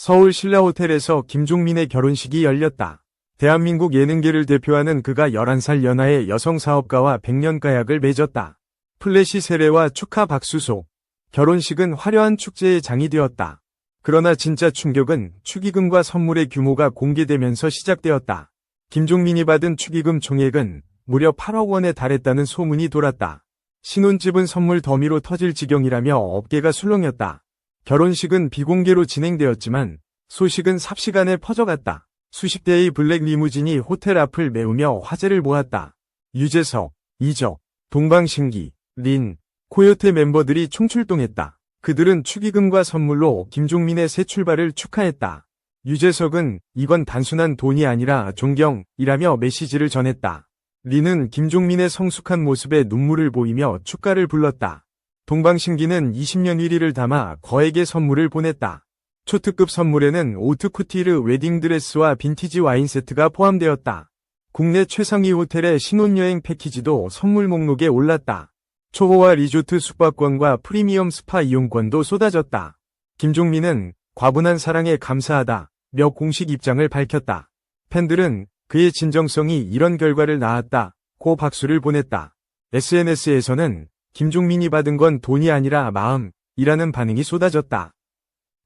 서울 신라호텔에서 김종민의 결혼식이 열렸다. 대한민국 예능계를 대표하는 그가 11살 연하의 여성 사업가와 백년가약을 맺었다. 플래시 세례와 축하 박수소. 결혼식은 화려한 축제의 장이 되었다. 그러나 진짜 충격은 축의금과 선물의 규모가 공개되면서 시작되었다. 김종민이 받은 축의금 총액은 무려 8억 원에 달했다는 소문이 돌았다. 신혼집은 선물 더미로 터질 지경이라며 업계가 술렁였다. 결혼식은 비공개로 진행되었지만 소식은 삽시간에 퍼져갔다. 수십 대의 블랙 리무진이 호텔 앞을 메우며 화제를 모았다. 유재석, 이적, 동방신기, 린, 코요테 멤버들이 총출동했다. 그들은 축의금과 선물로 김종민의 새 출발을 축하했다. 유재석은 이건 단순한 돈이 아니라 존경이라며 메시지를 전했다. 리는 김종민의 성숙한 모습에 눈물을 보이며 축가를 불렀다. 동방신기는 20년 1위를 담아 거액의 선물을 보냈다. 초특급 선물에는 오트쿠티르 웨딩드레스와 빈티지 와인 세트가 포함되었다. 국내 최상위 호텔의 신혼여행 패키지도 선물 목록에 올랐다. 초보와 리조트 숙박권과 프리미엄 스파 이용권도 쏟아졌다. 김종민은 과분한 사랑에 감사하다 며 공식 입장을 밝혔다. 팬들은 그의 진정성이 이런 결과를 낳았다 고 박수를 보냈다. SNS에서는 김종민이 받은 건 돈이 아니라 마음이라는 반응이 쏟아졌다.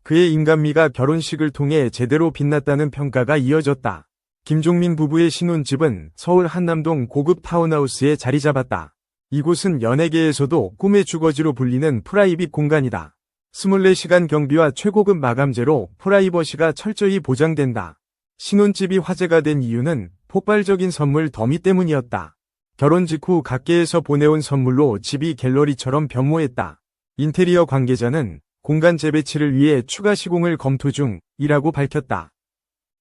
그의 인간미가 결혼식을 통해 제대로 빛났다는 평가가 이어졌다. 김종민 부부의 신혼집은 서울 한남동 고급 타운하우스에 자리 잡았다. 이곳은 연예계에서도 꿈의 주거지로 불리는 프라이빗 공간이다. 24시간 경비와 최고급 마감재로 프라이버시가 철저히 보장된다. 신혼집이 화제가 된 이유는 폭발적인 선물 더미 때문이었다. 결혼 직후 각계에서 보내온 선물로 집이 갤러리처럼 변모했다. 인테리어 관계자는 공간 재배치를 위해 추가 시공을 검토 중이라고 밝혔다.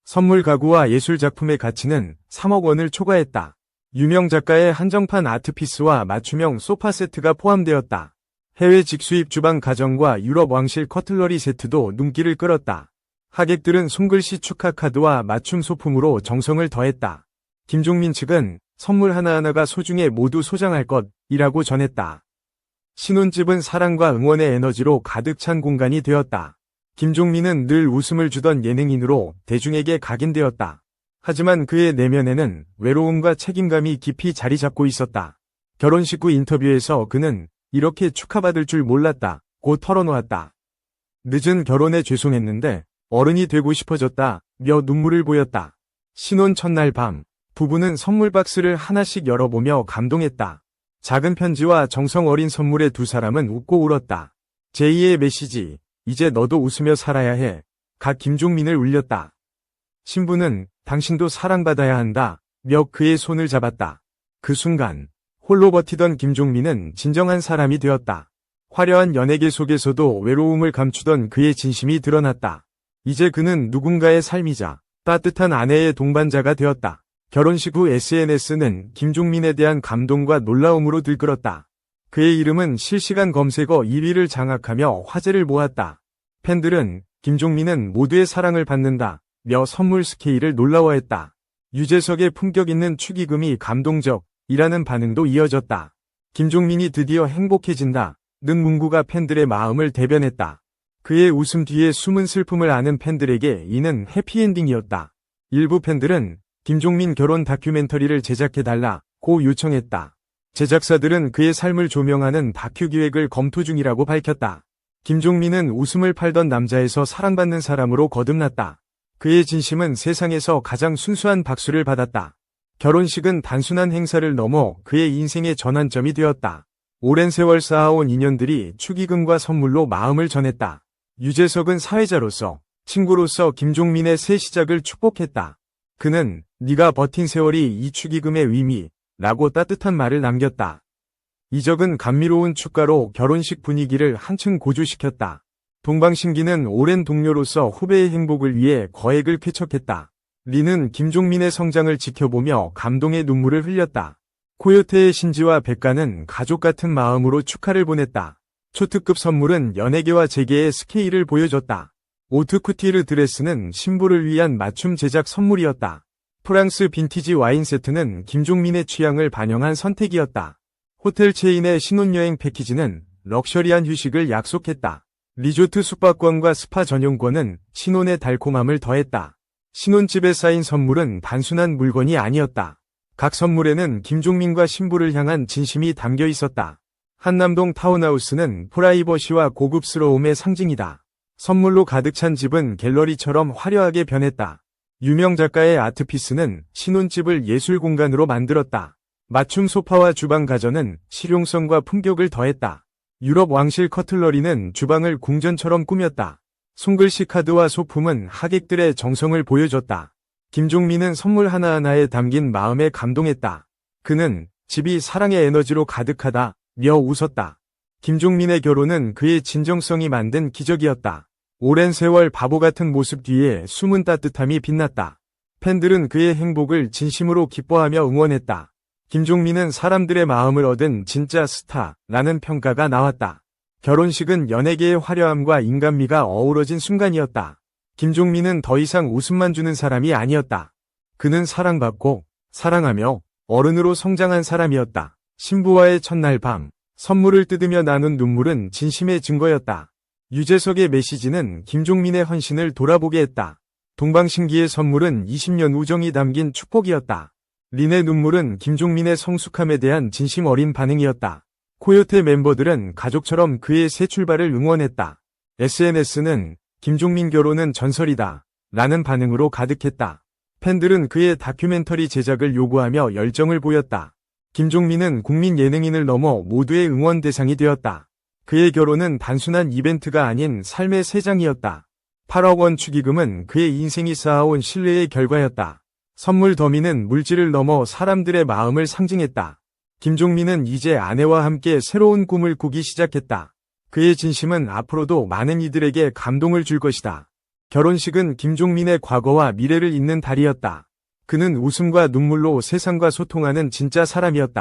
선물 가구와 예술 작품의 가치는 3억 원을 초과했다. 유명 작가의 한정판 아트피스와 맞춤형 소파 세트가 포함되었다. 해외 직수입 주방 가정과 유럽 왕실 커틀러리 세트도 눈길을 끌었다. 하객들은 손글씨 축하 카드와 맞춤 소품으로 정성을 더했다. 김종민 측은 선물 하나하나가 소중해 모두 소장할 것이라고 전했다. 신혼집은 사랑과 응원의 에너지로 가득 찬 공간이 되었다. 김종민은 늘 웃음을 주던 예능인으로 대중에게 각인되었다. 하지만 그의 내면에는 외로움과 책임감이 깊이 자리 잡고 있었다. 결혼식 후 인터뷰에서 그는 이렇게 축하받을 줄 몰랐다. 고 털어놓았다. 늦은 결혼에 죄송했는데 어른이 되고 싶어졌다. 며 눈물을 보였다. 신혼 첫날 밤 부부는 선물 박스를 하나씩 열어보며 감동했다. 작은 편지와 정성 어린 선물에 두 사람은 웃고 울었다. 제2의 메시지, 이제 너도 웃으며 살아야 해. 각 김종민을 울렸다. 신부는 당신도 사랑받아야 한다. 며 그의 손을 잡았다. 그 순간 홀로 버티던 김종민은 진정한 사람이 되었다. 화려한 연예계 속에서도 외로움을 감추던 그의 진심이 드러났다. 이제 그는 누군가의 삶이자 따뜻한 아내의 동반자가 되었다. 결혼식 후 SNS는 김종민에 대한 감동과 놀라움으로 들끓었다. 그의 이름은 실시간 검색어 1위를 장악하며 화제를 모았다. 팬들은 김종민은 모두의 사랑을 받는다. 며 선물 스케일을 놀라워했다. 유재석의 품격 있는 축의금이 감동적이라는 반응도 이어졌다. 김종민이 드디어 행복해진다. 는 문구가 팬들의 마음을 대변했다. 그의 웃음 뒤에 숨은 슬픔을 아는 팬들에게 이는 해피엔딩이었다. 일부 팬들은 김종민 결혼 다큐멘터리를 제작해달라고 요청했다. 제작사들은 그의 삶을 조명하는 다큐 기획을 검토 중이라고 밝혔다. 김종민은 웃음을 팔던 남자에서 사랑받는 사람으로 거듭났다. 그의 진심은 세상에서 가장 순수한 박수를 받았다. 결혼식은 단순한 행사를 넘어 그의 인생의 전환점이 되었다. 오랜 세월 쌓아온 인연들이 축의금과 선물로 마음을 전했다. 유재석은 사회자로서, 친구로서 김종민의 새 시작을 축복했다. 그는 네가 버틴 세월이 이 축의금의 의미, 라고 따뜻한 말을 남겼다. 이적은 감미로운 축가로 결혼식 분위기를 한층 고조시켰다. 동방신기는 오랜 동료로서 후배의 행복을 위해 거액을 쾌척했다. 리는 김종민의 성장을 지켜보며 감동의 눈물을 흘렸다. 코요테의 신지와 백가는 가족 같은 마음으로 축하를 보냈다. 초특급 선물은 연예계와 재계의 스케일을 보여줬다. 오트쿠티르 드레스는 신부를 위한 맞춤 제작 선물이었다. 프랑스 빈티지 와인 세트는 김종민의 취향을 반영한 선택이었다. 호텔 체인의 신혼여행 패키지는 럭셔리한 휴식을 약속했다. 리조트 숙박권과 스파 전용권은 신혼의 달콤함을 더했다. 신혼집에 쌓인 선물은 단순한 물건이 아니었다. 각 선물에는 김종민과 신부를 향한 진심이 담겨 있었다. 한남동 타운하우스는 프라이버시와 고급스러움의 상징이다. 선물로 가득 찬 집은 갤러리처럼 화려하게 변했다. 유명 작가의 아트피스는 신혼집을 예술 공간으로 만들었다. 맞춤 소파와 주방 가전은 실용성과 품격을 더했다. 유럽 왕실 커틀러리는 주방을 궁전처럼 꾸몄다. 손글씨 카드와 소품은 하객들의 정성을 보여줬다. 김종민은 선물 하나하나에 담긴 마음에 감동했다. 그는 집이 사랑의 에너지로 가득하다, 며 웃었다. 김종민의 결혼은 그의 진정성이 만든 기적이었다. 오랜 세월 바보 같은 모습 뒤에 숨은 따뜻함이 빛났다. 팬들은 그의 행복을 진심으로 기뻐하며 응원했다. 김종민은 사람들의 마음을 얻은 진짜 스타라는 평가가 나왔다. 결혼식은 연예계의 화려함과 인간미가 어우러진 순간이었다. 김종민은 더 이상 웃음만 주는 사람이 아니었다. 그는 사랑받고 사랑하며 어른으로 성장한 사람이었다. 신부와의 첫날 밤, 선물을 뜯으며 나눈 눈물은 진심의 증거였다. 유재석의 메시지는 김종민의 헌신을 돌아보게 했다. 동방신기의 선물은 20년 우정이 담긴 축복이었다. 린의 눈물은 김종민의 성숙함에 대한 진심 어린 반응이었다. 코요테 멤버들은 가족처럼 그의 새 출발을 응원했다. SNS는 김종민 결혼은 전설이다. 라는 반응으로 가득했다. 팬들은 그의 다큐멘터리 제작을 요구하며 열정을 보였다. 김종민은 국민 예능인을 넘어 모두의 응원 대상이 되었다. 그의 결혼은 단순한 이벤트가 아닌 삶의 세 장이었다. 8억 원 축의금은 그의 인생이 쌓아온 신뢰의 결과였다. 선물 더미는 물질을 넘어 사람들의 마음을 상징했다. 김종민은 이제 아내와 함께 새로운 꿈을 꾸기 시작했다. 그의 진심은 앞으로도 많은 이들에게 감동을 줄 것이다. 결혼식은 김종민의 과거와 미래를 잇는 달이었다. 그는 웃음과 눈물로 세상과 소통하는 진짜 사람이었다.